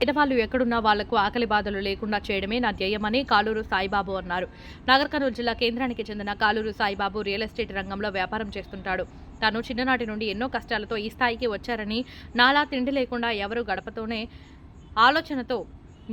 పేదవాళ్ళు ఎక్కడున్నా వాళ్ళకు ఆకలి బాధలు లేకుండా చేయడమే నా ధ్యేయమని కాలూరు సాయిబాబు అన్నారు. నాగర్ కర్నూలు జిల్లా కేంద్రానికి చెందిన కాలూరు సాయిబాబు రియల్ ఎస్టేట్ రంగంలో వ్యాపారం చేస్తుంటాడు. తాను చిన్ననాటి నుండి ఎన్నో కష్టాలతో ఈ స్థాయికి వచ్చారని నాలా తిండి లేకుండా ఎవరు గడపతోనే ఆలోచనతో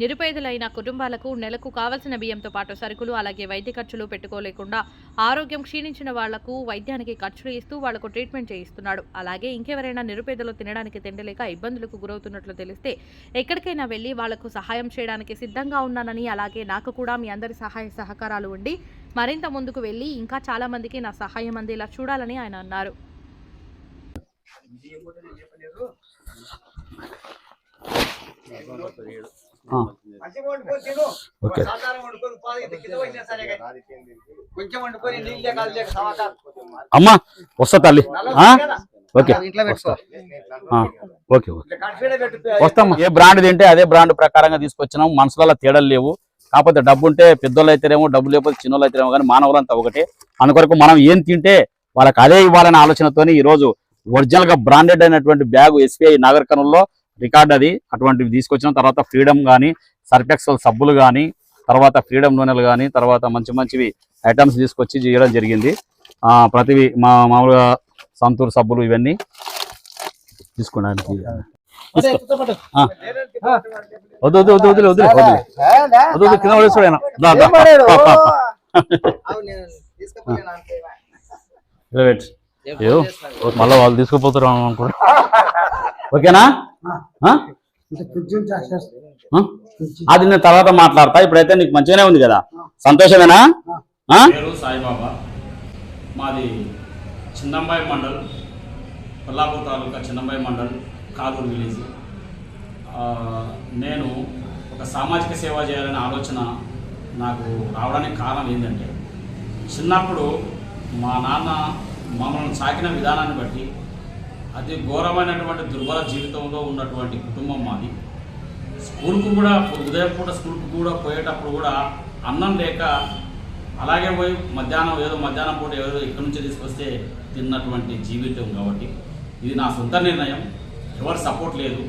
నిరుపేదలైన కుటుంబాలకు నెలకు కావలసిన బియ్యంతో పాటు సరుకులు అలాగే వైద్య ఖర్చులు పెట్టుకోలేకుండా ఆరోగ్యం క్షీణించిన వాళ్ళకు వైద్యానికి ఖర్చులు ఇస్తూ వాళ్ళకు ట్రీట్మెంట్ చేయిస్తున్నాడు. అలాగే ఇంకెవరైనా నిరుపేదలు తినడానికి తిండలేక ఇబ్బందులకు గురవుతున్నట్లు తెలిస్తే ఎక్కడికైనా వెళ్ళి వాళ్ళకు సహాయం చేయడానికి సిద్ధంగా ఉన్నానని అలాగే నాకు కూడా మీ అందరి సహాయ సహకారాలు ఉండి మరింత ముందుకు వెళ్ళి ఇంకా చాలా మందికి నా సహాయం అందేలా చూడాలని ఆయన అన్నారు. మంచిగా ఓకే. అమ్మా వస్తా తల్లి? ఓకే. ఓకే ఏ బ్రాండ్ తింటే అదే బ్రాండ్ ప్రకారంగా తీసుకొచ్చినాం. మనసులలో తేడాలు లేవు. కాకపోతే డబ్బు ఉంటే పెద్దోళ్ళు అయితేనేమో డబ్బు లేకపోతే చిన్నోళ్ళు అయితేనేమో కానీ మానవులంతా ఒకటే. అందుకొరకు మనం ఏం తింటే వాళ్ళకి అదే ఇవ్వాలనే ఆలోచనతోని ఈ రోజు ఒరిజినల్గా బ్రాండెడ్ అయినటువంటి బ్యాగ్ ఎస్బీఐ నాగర్ కర్నూలులో రికార్డ్ అది. అటువంటివి తీసుకొచ్చిన. తర్వాత ఫ్రీడమ్ కానీ సర్ఫెక్సల్ సబ్బులు కానీ తర్వాత ఫ్రీడమ్ నూనెలు కానీ తర్వాత మంచి మంచివి ఐటమ్స్ తీసుకొచ్చి చేయడం జరిగింది. ప్రతివి మా మామూలుగా సంతూర్ సబ్బులు ఇవన్నీ. ఆ. వద్దు వద్దు వద్దు వద్దు వద్దు వద్దు ఏ, లే. వద్దు వద్దు కింద పడేస్తాడు ఆయన మళ్ళీ వాళ్ళు తీసుకుపోతారు అనుకుంటా ఓకేనా? అది నేను తర్వాత మాట్లాడతా. ఇప్పుడైతే నీకు మంచిగానే ఉంది కదా. సంతోషమేనా? సాయిబాబా. మాది చిన్నంబాయి మండల్ కొల్లాపూర్ తాలూకా చిన్నంబాయి మండల్ కాలూరు విలేజ్. ఆ, నేను ఒక సామాజిక సేవ చేయాలనే ఆలోచన నాకు రావడానికి కారణం ఏంటంటే చిన్నప్పుడు మా నాన్న మమ్మల్ని సాకిన విధానాన్ని బట్టి అతి ఘోరమైనటువంటి దుర్బల జీవితంలో ఉన్నటువంటి కుటుంబం మాది. స్కూల్కు కూడా ఉదయం పూట స్కూల్కు కూడా పోయేటప్పుడు కూడా అన్నం లేక అలాగే పోయి మధ్యాహ్నం ఏదో మధ్యాహ్నం పూట ఏదో ఇక్కడి నుంచి తీసుకొస్తే తిన్నటువంటి జీవితం కాబట్టి ఇది నా సొంత నిర్ణయం. ఎవరి సపోర్ట్ లేదు.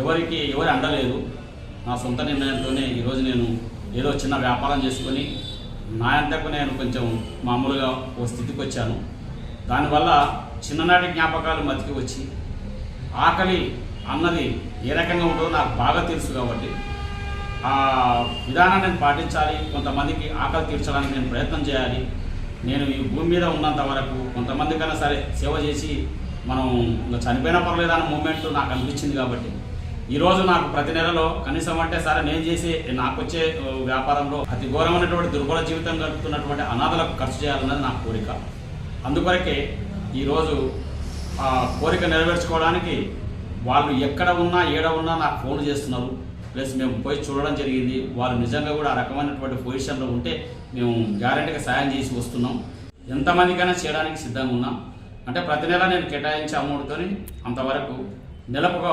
ఎవరికి ఎవరి అండలేదు నా సొంత నిర్ణయంతోనే ఈరోజు నేను ఏదో చిన్న వ్యాపారం చేసుకొని నా అంతకు నేను కొంచెం మామూలుగా ఓ స్థితికి వచ్చాను. దానివల్ల చిన్ననాటి జ్ఞాపకాలు మతికి వచ్చి ఆకలి అన్నది ఏ రకంగా ఉంటుందో నాకు బాగా తెలుసు కాబట్టి ఆ విధానాన్ని నేను పాటించాలి కొంతమందికి ఆకలి తీర్చడానికి నేను ప్రయత్నం చేయాలి. నేను ఈ భూమి మీద ఉన్నంత వరకు కొంతమందికైనా సరే సేవ చేసి మనం ఇంకా చనిపోయినా పర్లేదు అన్న మూమెంట్ నాకు అనిపించింది కాబట్టి ఈరోజు నాకు ప్రతి నెలలో కనీసం అంటే సరే నేను చేసే నాకు వచ్చే వ్యాపారంలో అతి ఘోరమైనటువంటి దుర్బల జీవితం గడుపుతున్నటువంటి అనాథలకు ఖర్చు చేయాలన్నది నా కోరిక. అందుకొరకే ఈరోజు ఆ కోరిక నెరవేర్చుకోవడానికి వాళ్ళు ఎక్కడ ఉన్నా ఏడ ఉన్నా నాకు ఫోన్ చేస్తున్నారు. ప్లస్ మేము పోయి చూడడం జరిగింది. వాళ్ళు నిజంగా కూడా ఆ రకమైనటువంటి పొజిషన్లో ఉంటే మేము గ్యారెంటీగా సాయం చేసి వస్తున్నాం. ఎంతమందికైనా చేయడానికి సిద్ధంగా ఉన్నాం. అంటే ప్రతి నెల నేను కేటాయించే అమౌంట్తోని అంతవరకు నెలకు ఒక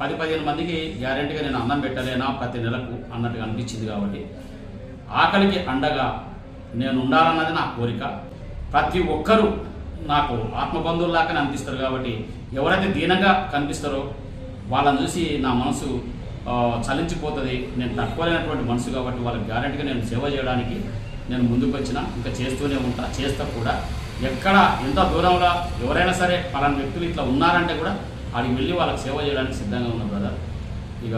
పది పదిహేను మందికి గ్యారెంటీగా నేను అన్నం పెట్టలేనా ప్రతి నెలకు అన్నట్టుగా అనిపించింది కాబట్టి ఆకలికి అండగా నేను ఉండాలన్నది నా కోరిక. ప్రతి ఒక్కరూ నాకు ఆత్మబంధువులాగానే అనిపిస్తారు కాబట్టి ఎవరైతే దీనంగా కనిపిస్తారో వాళ్ళని చూసి నా మనసు చలించిపోతుంది. నేను తక్కువలేనటువంటి మనసు కాబట్టి వాళ్ళకి గ్యారెంటీగా నేను సేవ చేయడానికి నేను ముందుకు వచ్చిన ఇంకా చేస్తూనే ఉంటా చేస్తా కూడా. ఎక్కడ ఎంత దూరంలో ఎవరైనా సరే పలానా వ్యక్తులు ఇట్లా ఉన్నారంటే కూడా ఆడికి వెళ్ళి వాళ్ళకి సేవ చేయడానికి సిద్ధంగా ఉన్నా బ్రదర్. ఇక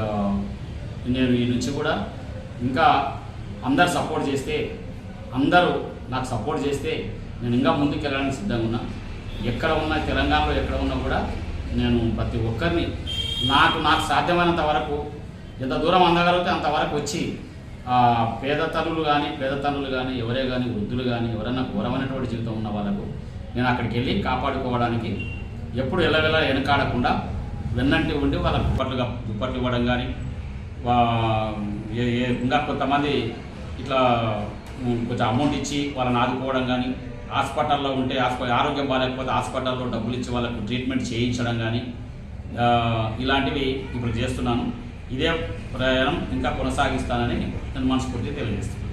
నేను ఈ నుంచి కూడా ఇంకా అందరు సపోర్ట్ చేస్తే అందరూ నాకు సపోర్ట్ చేస్తే నేను ఇంకా ముందుకు వెళ్ళడానికి సిద్ధంగా ఉన్నా. ఎక్కడ ఉన్నా తెలంగాణలో ఎక్కడ ఉన్నా కూడా నేను ప్రతి ఒక్కరిని నాకు నాకు సాధ్యమైనంత వరకు ఎంత దూరం అందగలిగితే అంతవరకు వచ్చి పేద తల్లులు కానీ పేద తల్లులు కానీ ఎవరే కానీ వృద్ధులు కానీ ఎవరైనా ఘోరమైనటువంటి జీవితం ఉన్న వాళ్ళకు నేను అక్కడికి వెళ్ళి కాపాడుకోవడానికి ఎప్పుడు ఎల్లవెల్ల వెనకాడకుండా వెన్నంటి ఉండి వాళ్ళ దుప్పట్లుగా దుప్పట్లు ఇవ్వడం కానీ వా- ఏ- ఏ- ఇంకా కొంతమంది ఇట్లా కొంచెం అమౌంట్ ఇచ్చి వాళ్ళని ఆదుకోవడం కానీ హాస్పిటల్లో ఉంటే ఆరోగ్యం బాగాలేకపోతే హాస్పిటల్లో డబ్బులు ఇచ్చి వాళ్ళకు ట్రీట్మెంట్ చేయించడం కానీ ఇలాంటివి ఇప్పుడు చేస్తున్నాను. ఇదే ప్రయాణం ఇంకా కొనసాగిస్తానని నేను మనస్ఫూర్తి తెలియజేస్తున్నాను.